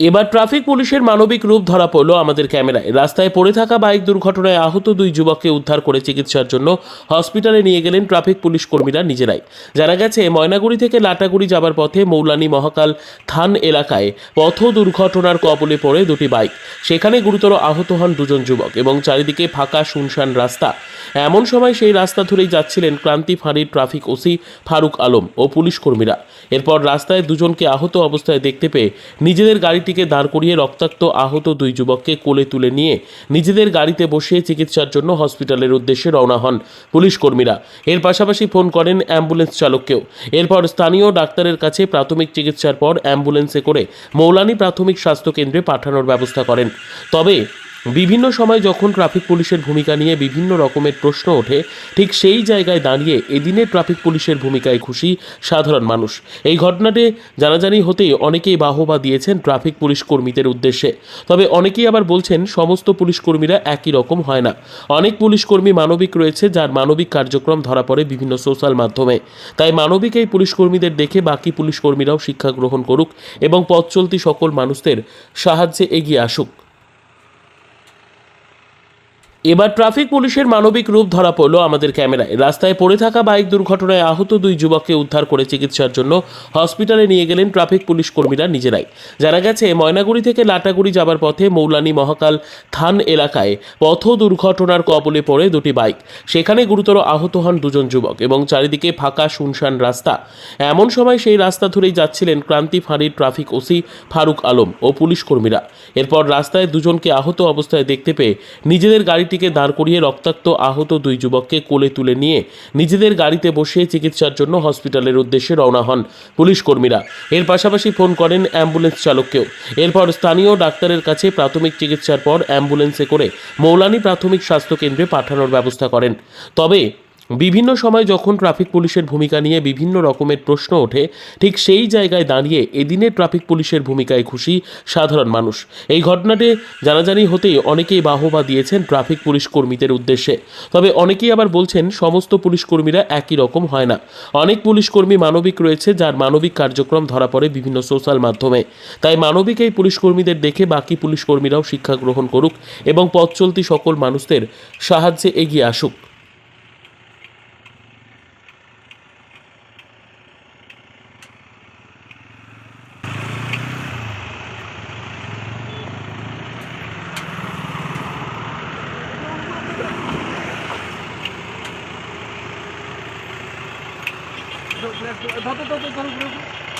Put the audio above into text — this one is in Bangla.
এবার ট্রাফিক পুলিশের মানবিক রূপ ধরা পড়ল আমাদের ক্যামেরায়। রাস্তায় পড়ে থাকা বাইক দুর্ঘটনায় আহত দুই যুবককে উদ্ধার করে চিকিৎসার জন্য হসপিটালে নিয়ে গেলেন ট্রাফিক পুলিশ কর্মীরা নিজেরাই। জানা গেছে, ময়নাগুড়ি থেকে লাটাগুড়ি যাবার পথে মৌলানি মহাকাল থান এলাকায় পথ দুর্ঘটনার কবলে পড়ে দুটি বাইক। সেখানে গুরুতর আহত হন দুজন যুবক এবং চারিদিকে ফাঁকা শুনশান রাস্তা। এমন সময় সেই রাস্তা ধরেই যাচ্ছিলেন ক্রান্তি ফাঁড়ির ট্রাফিক ওসি ফারুক আলম ও পুলিশ কর্মীরা। এরপর রাস্তায় দুজনকে আহত অবস্থায় দেখতে পেয়ে নিজেদের গাড়িটিকে দাঁড় করিয়ে রক্তাক্ত আহত দুই যুবককে কোলে তুলে নিয়ে নিজেদের গাড়িতে বসিয়ে চিকিৎসার জন্য হসপিটালের উদ্দেশ্যে রওনা হন পুলিশ কর্মীরা। এর পাশাপাশি ফোন করেন অ্যাম্বুলেন্স চালককেও। এরপর স্থানীয় ডাক্তারের কাছে প্রাথমিক চিকিৎসার পর অ্যাম্বুলেন্সে করে মৌলানি প্রাথমিক স্বাস্থ্য কেন্দ্রে পাঠানোর ব্যবস্থা করেন। তবে বিভিন্ন সময় যখন ট্রাফিক পুলিশের ভূমিকা নিয়ে বিভিন্ন রকমের প্রশ্ন ওঠে, ঠিক সেই জায়গায় দাঁড়িয়ে এদিনে ট্রাফিক পুলিশের ভূমিকায় খুশি সাধারণ মানুষ। এই ঘটনাটি জানাজানি হতেই অনেকেই বাহবা দিয়েছেন ট্রাফিক পুলিশ কর্মীদের উদ্দেশ্যে। তবে অনেকেই আবার বলছেন, সমস্ত পুলিশ কর্মীরা একই রকম হয় না। অনেক পুলিশ কর্মী মানবিক রয়েছে, যার মানবিক কার্যক্রম ধরা পড়ে বিভিন্ন সোশ্যাল মাধ্যমে। তাই মানবিক এই পুলিশ কর্মীদের দেখে বাকি পুলিশ কর্মীরাও শিক্ষা গ্রহণ করুক এবং পথ চলতি সকল মানুষদের সাহায্যে এগিয়ে আসুক। এবার ট্রাফিক পুলিশের মানবিক রূপ ধরা পড়ল আমাদের ক্যামেরায়। রাস্তায় পড়ে থাকা বাইক দুর্ঘটনায় আহত দুই যুবককে উদ্ধার করে চিকিৎসার জন্য হসপিটালে নিয়ে গেলেন ট্রাফিক পুলিশ কর্মীরা নিজেরাই। জানা গেছে, ময়নাগুড়ি থেকে লাটাগুড়ি যাবার পথে মৌলানি মহাকাল থান এলাকায় পথ দুর্ঘটনার কবলে পড়ে দুটি বাইক। সেখানে গুরুতর আহত হন দুজন যুবক এবং চারিদিকে ফাঁকা শুনশান রাস্তা। এমন সময় সেই রাস্তা ধরেই যাচ্ছিলেন ক্রান্তি ফাঁড়ির ট্রাফিক ওসি ফারুক আলম ও পুলিশ কর্মীরা। এরপর রাস্তায় দুজনকে আহত অবস্থায় দেখতে পেয়ে নিজেদের গাড়িটিকে দাঁড় করিয়ে রক্তাক্ত আহত দুই যুবককে কোলে তুলে নিয়ে নিজেদের গাড়িতে বসে চিকিৎসার জন্য হসপিটালের উদ্দেশ্যে রওনা হন পুলিশ কর্মীরা। এর পাশাপাশি ফোন করেন অ্যাম্বুলেন্স চালককেও। এরপর স্থানীয় ডাক্তারের কাছে প্রাথমিক চিকিৎসার পর অ্যাম্বুলেন্সে করে মৌলানি প্রাথমিক স্বাস্থ্য কেন্দ্রে পাঠানোর ব্যবস্থা করেন। তবে বিভিন্ন সময় যখন ট্রাফিক পুলিশের ভূমিকা নিয়ে বিভিন্ন রকমের প্রশ্ন ওঠে, ঠিক সেই জায়গায় দাঁড়িয়ে এদিনে ট্রাফিক পুলিশের ভূমিকায় খুশি সাধারণ মানুষ। এই ঘটনাটি জানাজানি হতেই অনেকেই বাহবা দিয়েছেন ট্রাফিক পুলিশ কর্মীদের উদ্দেশ্যে। তবে অনেকেই আবার বলছেন, সমস্ত পুলিশ কর্মীরা একই রকম হয় না। অনেক পুলিশ কর্মী মানবিক রয়েছে, যার মানবিক কার্যক্রম ধরা পড়ে বিভিন্ন সোশ্যাল মাধ্যমে। তাই মানবিক এই পুলিশ কর্মীদের দেখে বাকি পুলিশ কর্মীরাও শিক্ষা গ্রহণ করুক এবং পথ চলতি সকল মানুষদের সাহায্যে এগিয়ে আসুক। ধর ধর ধর